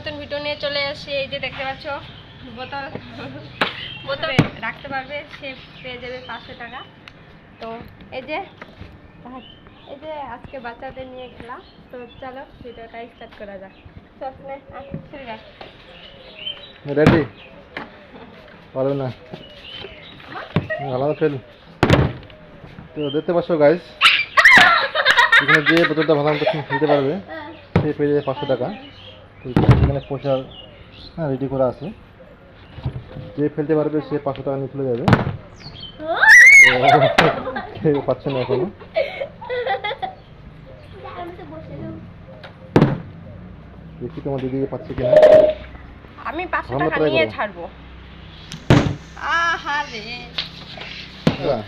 নতুন ভিডিও নিয়ে চলে আসি। এই যে দেখতে পাচ্ছ, বোতল। বোতলে রাখতে পারবে, সে পেয়ে যাবে পাঁচশো টাকা। তো এই যে এই যে আজকে বাচ্চাদের নিয়ে খেলা তো চলো, ভিডিওটা স্টার্ট করা যাক। রেডি পারবে না। আলাদা ফেল তো দেখতে পাচ্ছ গাইস এখানে যে বোতলটা ভালো মতো খেলতে পারবে, সে পেয়ে যাবে পাঁচশো টাকা। তো এখানে পয়সা হ্যাঁ রেডি করা আছে। যে ফেলতে পারবে সে পাঁচশো টাকা নিয়ে চলে যাবে। কেউ পাচ্ছে না এখনও। দেখি তোমার দিদি পাচ্ছে কিনা। আমি পাঁচশো টাকা নিয়ে ছাড়বো। আহা হ্যাঁ।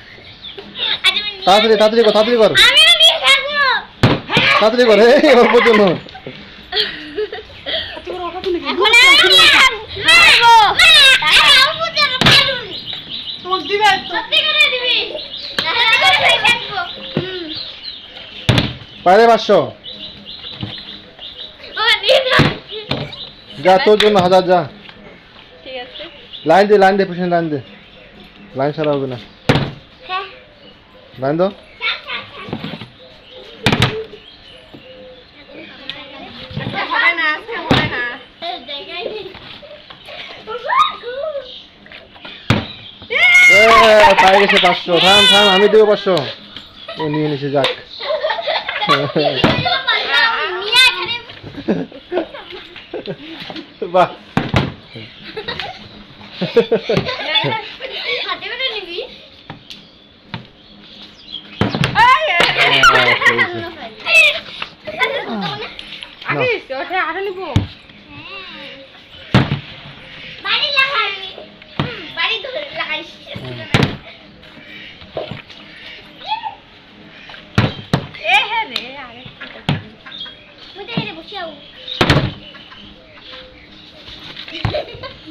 তাড়াতাড়ি তাড়াতাড়ি কর তাড়াতাড়ি কর। তাড়াতাড়ি কর এই অল্প জন্য। পারে পাঁচশো যা তোর জন্য হাজার যা। লাইন দে লাইন দে পিছনে লাইন দে। লাইন ছাড়া হবে না। লাইন দাও আজকে হবে না আজকে হবে না এ, পায়ে গেছে পাঁচশো থাম থাম আমি দেবো পাঁচশো ও নিয়ে নিছে যাক বাহ হ্যাঁ, ওঠে আরও নিবো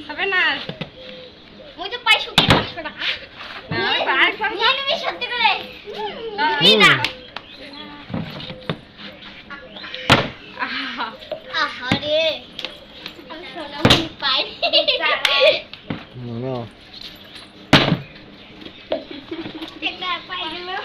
হবে না মুই তো পাই শুকিয়ে পাঁচশো টাকা নিয়ে সত্যি করে না। আহারে আমি সোনা পাই না একটা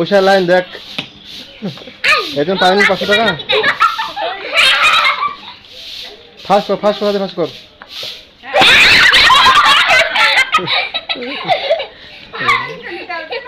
পয়সা লাইন দেখ। একজন পাবেন পাঁচশো টাকা। ফার্স্ট কর ফার্স্ট কর ফাঁস কর।